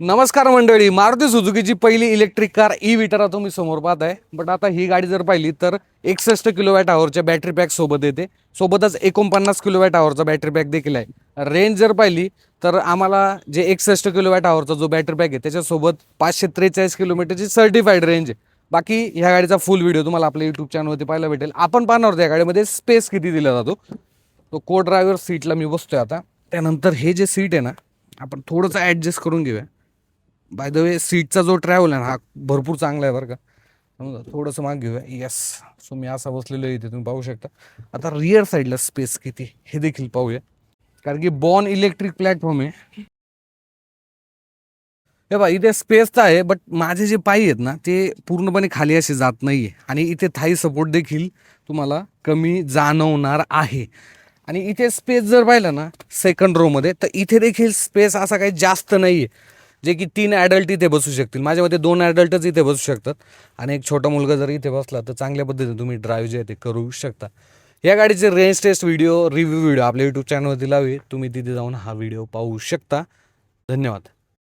नमस्कार मंडळी मारुती सुझुकीची पहिली इलेक्ट्रिक कार ई विटारा तुम्ही समोर पाहत आहे बट आता ही गाडी जर पाहिली तर एकसष्ट किलोवॅट आवरच्या बॅटरी पॅक सोबत येते. सोबतच एकोणपन्नास किलोवॅट आवरचा बॅटरी पॅक देखील आहे. रेंज जर पाहिली तर आम्हाला जे एकसष्ट किलोवॅट आवरचा जो बॅटरी पॅक आहे त्याच्यासोबत पाचशे त्रेचाळीस किलोमीटरची सर्टिफाईड रेंज आहे. बाकी ह्या गाडीचा फुल व्हिडिओ तुम्हाला आपल्या यूट्यूब चॅनलवरती पाहायला भेटेल. आपण पाहणार आहोत या गाडीमध्ये स्पेस किती दिला जातो. तो को ड्रायव्हर सीटला मी बसतोय आता. त्यानंतर हे जे सीट आहे ना आपण थोडंसं ॲडजस्ट करून घेऊया. बाय द वे सीटचा जो ट्रॅव्हल आहे ना हा भरपूर चांगला आहे बरं का. समजा थोडंसं माग घेऊया. येस सो मी असा बसलेलो आहे इथे तुम्ही पाहू शकता. आता रिअर साईडला स्पेस किती? हे देखील पाहूया. कारण की बॉन इलेक्ट्रिक प्लॅटफॉर्म आहे. हे बा इथे स्पेस तर आहे बट माझे जे पायी आहेत ना ते पूर्णपणे खाली असे जात नाही आहे आणि इथे थाई सपोर्ट देखील तुम्हाला कमी जाणवणार आहे. आणि इथे स्पेस जर पाहिला ना सेकंड रोमध्ये तर इथे देखील स्पेस असा काही जास्त नाही आहे जे की तीन ॲडल्ट इथे बसू शकतील. माझ्या मते दोन ॲडल्टच इथे बसू शकतात. आणि एक छोटा मुलगा जर इथे बसला तर चांगल्या पद्धतीने तुम्ही ड्राईव्ह जे आहे ते करू शकता. या गाडीचे range test video review video आपल्या यूट्यूब चॅनलवरती लावे तुम्ही तिथे जाऊन हा व्हिडिओ पाहू शकता. धन्यवाद.